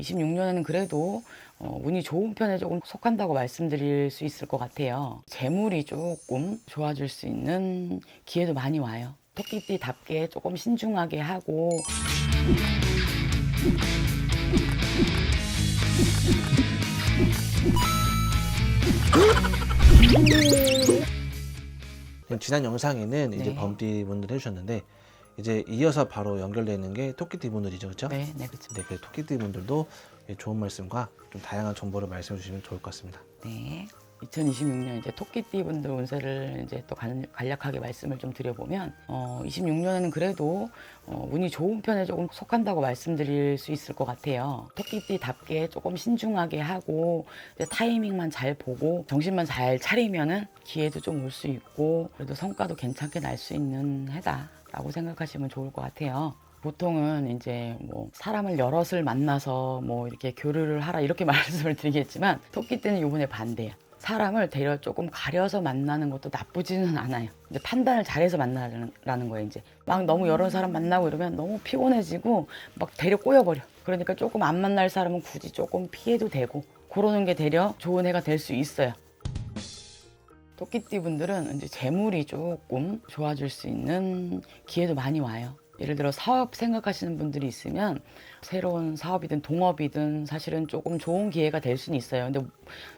26년에는 그래도 어, 운이 좋은 편에 조금 속한다고 말씀드릴 수 있을 것 같아요. 재물이 조금 좋아질 수 있는 기회도 많이 와요. 토끼띠답게 조금 신중하게 하고 지난 영상에는 이제 네. 범띠 분들 해주셨는데 이제 이어서 바로 연결되는 게 토끼띠 분들이죠, 그렇죠? 네, 네, 그렇죠. 네, 그 토끼띠 분들도 좋은 말씀과 좀 다양한 정보를 말씀해 주시면 좋을 것 같습니다. 네. 2026년 이제 토끼띠 분들 운세를 이제 또 간- 간략하게 말씀을 좀 드려보면 어, 26년에는 그래도 어, 운이 좋은 편에 조금 속한다고 말씀드릴 수 있을 것 같아요. 토끼띠답게 조금 신중하게 하고 이제 타이밍만 잘 보고 정신만 잘 차리면은 기회도 좀 올 수 있고 그래도 성과도 괜찮게 날 수 있는 해다라고 생각하시면 좋을 것 같아요. 보통은 이제 뭐 사람을 여럿을 만나서 뭐 이렇게 교류를 하라 이렇게 말씀을 드리겠지만 토끼띠는 요번에 반대야. 사람을 대려 조금 가려서 만나는 것도 나쁘지는 않아요. 이제 판단을 잘해서 만나라는 거예요. 이제 막 너무 여러 사람 만나고 이러면 너무 피곤해지고 막 대려 꼬여버려. 그러니까 조금 안 만날 사람은 굳이 조금 피해도 되고 그러는 게 대려 좋은 해가 될 수 있어요. 토끼띠 분들은 이제 재물이 조금 좋아질 수 있는 기회도 많이 와요. 예를 들어 사업 생각하시는 분들이 있으면 새로운 사업이든 동업이든 사실은 조금 좋은 기회가 될 수는 있어요. 근데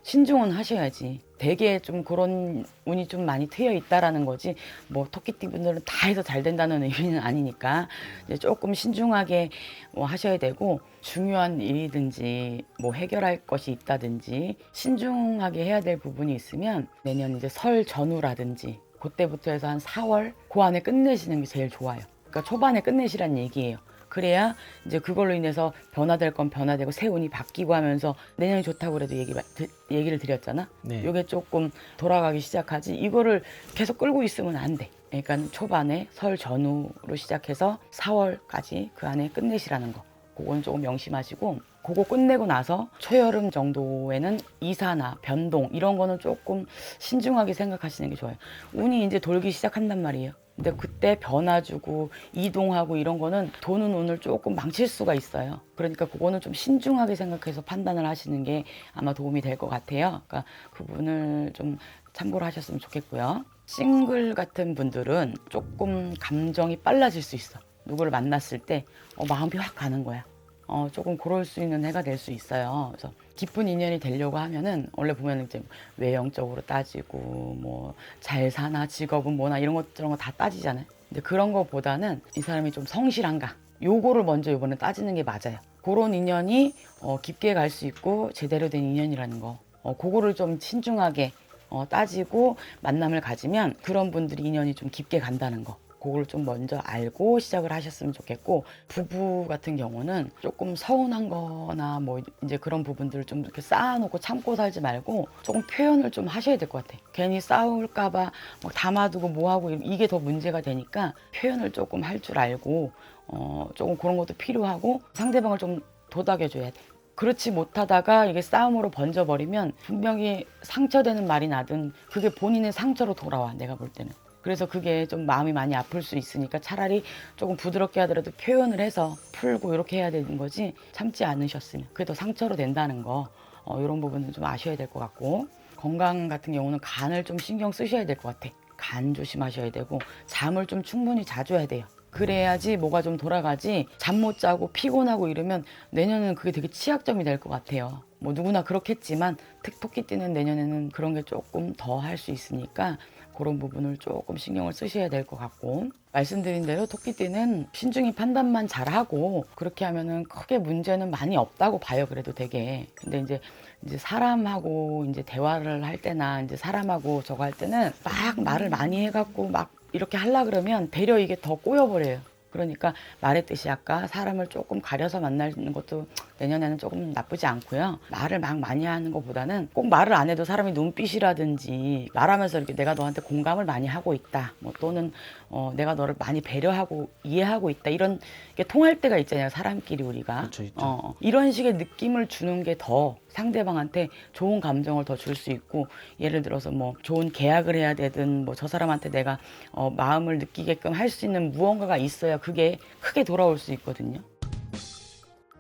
신중은 하셔야지. 되게 좀 그런 운이 좀 많이 트여 있다라는 거지. 뭐 토끼띠 분들은 다 해서 잘 된다는 의미는 아니니까 이제 조금 신중하게 뭐 하셔야 되고 중요한 일이든지 뭐 해결할 것이 있다든지 신중하게 해야 될 부분이 있으면 내년 이제 설 전후라든지 그때부터 해서 한 4월 그 안에 끝내시는 게 제일 좋아요. 그러니까 초반에 끝내시란 얘기예요. 그래야 이제 그걸로 인해서 변화될 건 변화되고 새 운이 바뀌고 하면서 내년이 좋다고 그래도 얘기, 드- 얘기를 드렸잖아. 네. 요게 조금 돌아가기 시작하지. 이거를 계속 끌고 있으면 안 돼. 그러니까 초반에 설 전후로 시작해서 4월까지 그 안에 끝내시라는 거. 그건 조금 명심하시고 그거 끝내고 나서 초여름 정도에는 이사나 변동 이런 거는 조금 신중하게 생각하시는 게 좋아요. 운이 이제 돌기 시작한단 말이에요. 근데 그때 변화 주고 이동하고 이런 거는 도는 운을 조금 망칠 수가 있어요. 그러니까 그거는 좀 신중하게 생각해서 판단을 하시는 게 아마 도움이 될 것 같아요. 그러니까 그 부분을 좀 참고를 하셨으면 좋겠고요. 싱글 같은 분들은 조금 감정이 빨라질 수 있어. 누구를 만났을 때 어, 마음이 확 가는 거야. 어, 조금 그럴 수 있는 해가 될 수 있어요. 그래서 깊은 인연이 되려고 하면은 원래 보면 이제 외형적으로 따지고 뭐 잘 사나 직업은 뭐나 이런 것 저런 거 다 따지잖아요. 근데 그런 거보다는 이 사람이 좀 성실한가 요거를 먼저 이번에 따지는 게 맞아요. 그런 인연이 어, 깊게 갈 수 있고 제대로 된 인연이라는 거. 어, 그거를 좀 신중하게 어, 따지고 만남을 가지면 그런 분들이 인연이 좀 깊게 간다는 거. 그걸 좀 먼저 알고 시작을 하셨으면 좋겠고 부부 같은 경우는 조금 서운한 거나 뭐 이제 그런 부분들을 좀 이렇게 쌓아놓고 참고 살지 말고 조금 표현을 좀 하셔야 될 것 같아. 괜히 싸울까봐 막 담아두고 뭐하고 이게 더 문제가 되니까 표현을 조금 할 줄 알고 어 조금 그런 것도 필요하고 상대방을 좀 도닥여줘야 돼. 그렇지 못하다가 이게 싸움으로 번져버리면 분명히 상처되는 말이 나든 그게 본인의 상처로 돌아와 내가 볼 때는 그래서 그게 좀 마음이 많이 아플 수 있으니까 차라리 조금 부드럽게 하더라도 표현을 해서 풀고 이렇게 해야 되는 거지 참지 않으셨으면. 더 상처로 된다는 거. 어, 이런 부분은 좀 아셔야 될 것 같고. 건강 같은 경우는 간을 좀 신경 쓰셔야 될 것 같아. 간 조심하셔야 되고 잠을 좀 충분히 자줘야 돼요 그래야지 뭐가 좀 돌아가지 잠 못 자고 피곤하고 이러면 내년은 그게 되게 치약점이 될 것 같아요. 뭐 누구나 그렇겠지만 특 토끼띠는 내년에는 그런 게 조금 더 할 수 있으니까 그런 부분을 조금 신경을 쓰셔야 될 것 같고 말씀드린 대로 토끼띠는 신중히 판단만 잘하고 그렇게 하면은 크게 문제는 많이 없다고 봐요. 그래도 되게 근데 이제 이제 사람하고 이제 대화를 할 때나 이제 사람하고 저거 할 때는 막 말을 많이 해갖고 막 이렇게 하려 그러면 되려 이게 더 꼬여버려요. 그러니까 말했듯이 아까 사람을 조금 가려서 만나는 것도 내년에는 조금 나쁘지 않고요. 말을 막 많이 하는 것보다는 꼭 말을 안 해도 사람이 눈빛이라든지 말하면서 이렇게 내가 너한테 공감을 많이 하고 있다. 뭐 또는 어, 내가 너를 많이 배려하고 이해하고 있다. 이런 게 통할 때가 있잖아요. 사람끼리 우리가. 그쵸, 있죠. 어, 이런 식의 느낌을 주는 게 더 상대방한테 좋은 감정을 더 줄 수 있고 예를 들어서 뭐 좋은 계약을 해야 되든 뭐 저 사람한테 내가 어, 마음을 느끼게끔 할 수 있는 무언가가 있어야 그게 크게 돌아올 수 있거든요.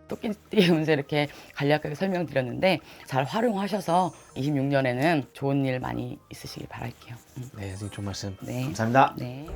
토끼띠 운세 이렇게 간략하게 설명드렸는데 잘 활용하셔서 26년에는 좋은 일 많이 있으시길 바랄게요. 음, 네, 선생님 좋은 말씀 네. 감사합니다. 네.